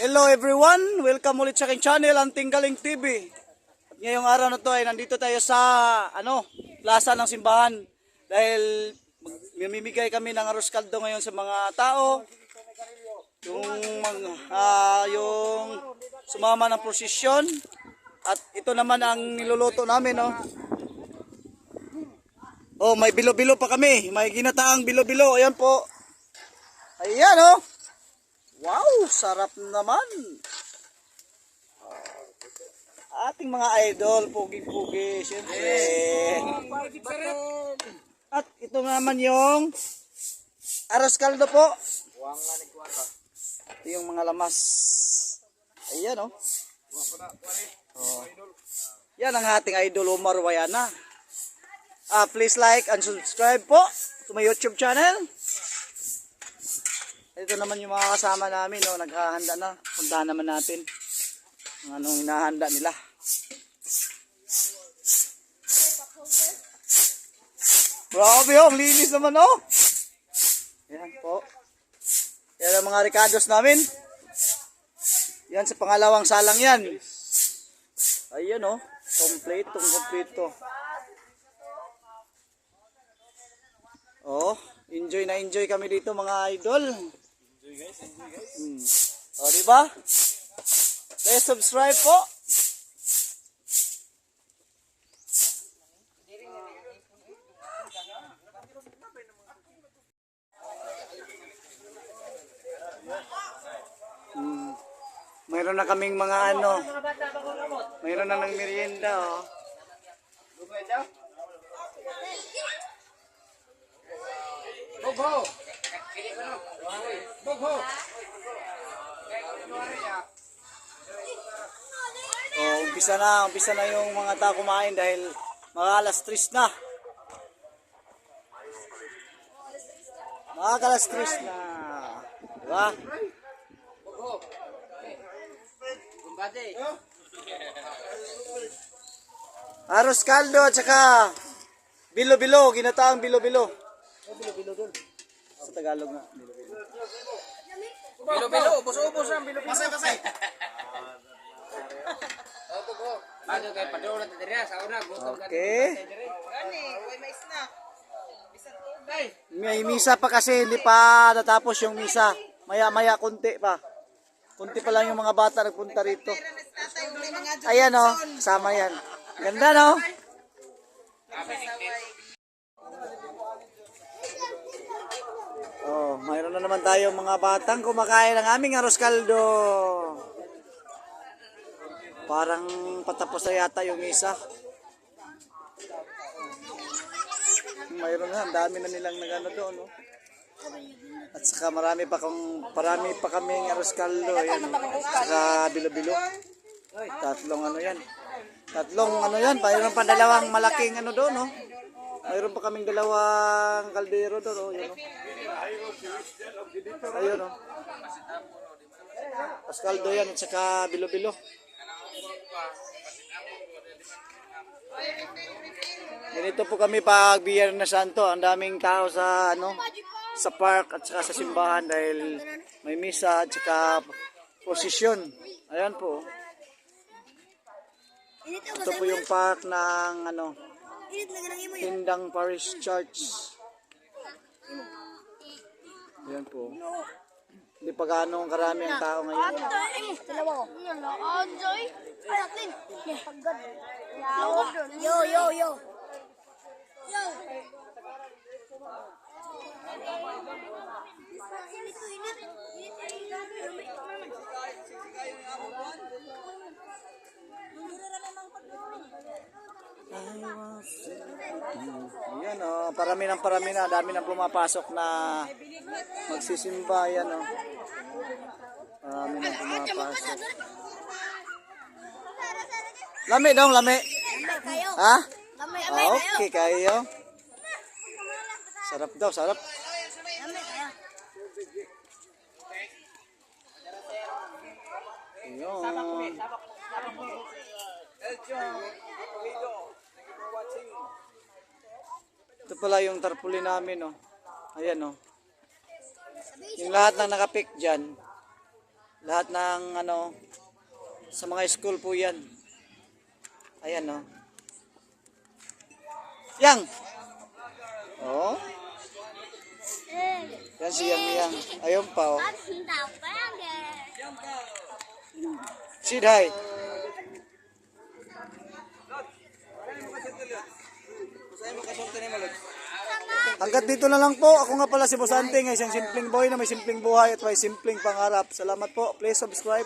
Hello everyone! Welcome ulit sa aking channel, ang Tinggaling TV. At ngayong araw na to ay nandito tayo sa ano, plaza ng simbahan dahil mamimigay kami ng arroz caldo ngayon sa mga tao. Yung ah, yung sumama ng prosesyon at ito naman ang niluluto namin, no. Oh, may bilo-bilo pa kami. May ginataang bilo-bilo. Ayan po. Ayan, oh. Wow, sarap naman. Ating mga idol, pugi-pugi, siyempre. At ito naman yung aros caldo po. Ito yung mga lamas. Ayan, oh. oh. Yan ang ating idol, Omar Wayana. Ah, please like and subscribe po to my YouTube channel. Ito naman yung mga kasama namin, no, naghahanda na. Puntahan naman natin anong hinahanda nila. Grabe, oh, linis naman, oh. Yan po. Yan ang mga ricados namin. Yan sa pangalawang salang yan. Ayan, oh. Complete, kompleto. Oh, enjoy na enjoy kami dito mga idol. Guys, enjoy guys. Hmm. Oh, di ba? Please subscribe po. Hmm. Mayroon na kaming mga ano. Mayroon na ng merienda, oh. Oh, umpisa na, umpisa na yung mga tao kumain dahil mga alas 3 na. Mga alas 3 na. Diba? Aros caldo at saka bilo-bilo, ginataang bilo-bilo. Oh, bilo-bilo dun. Sa Tagalog nga, bilo-bilo. Bilo-bilo, ubos-ubos ang bilo-bilo. Pasay, pasay. Opo ko. Bago kay padro na tadiri sa una, gutom ka. Okay. Gani, oy may snack. Bisan tubay. May misa pa kasi hindi pa natapos yung misa. Maya-maya konti pa. Konti pa lang yung mga bata nagpunta rito. Ayan oh, sama yan. Ganda no? Oh, mayroon na naman tayo mga batang kumakain ng aming arroz caldo. Parang patapos na yata yung isa. Mayroon na, ang dami na nilang nagano doon, no? At saka marami pa kung marami pa kaming arroz caldo, ayan. Saka bilo-bilo. Tatlong ano yan. Tatlong ano yan, mayroon pa dalawang malaking ano doon, no? Mayroon pa kaming dalawang kaldero doon, oh, oh. Ayun, oh. Tapos kaldo yan at saka bilo-bilo. Ganito po kami pag Biyernes Santo, ang daming tao sa ano sa park at saka sa simbahan dahil may misa at saka posisyon. Ayan po. Ito po yung park ng ano Hindang Parish Church. Ayan po. Hindi pa gaano karami ang tao ngayon. Yo, yo, yo. Ayan oh, parami ng parami na, dami nang pumapasok na magsisimba, ayan oh. Parami nang pumapasok. Lami dong, lami. Ha? Ah, okay kayo. Sarap daw, sarap. kamay kayo. Ayun. Ito pala yung tarpaulin namin, oh. Ayan, oh. Yung lahat ng nakapik dyan, Lahat ng ano, sa mga school po yan. Ayan, no. Yang! Oh, yan si Yang Yang. Ayun pa, oh. Sid, hi. Hanggat dito na lang po. Ako nga pala si Bosante, ng isang simpleng boy na may simpleng buhay at may simpleng pangarap. Salamat po. Please subscribe.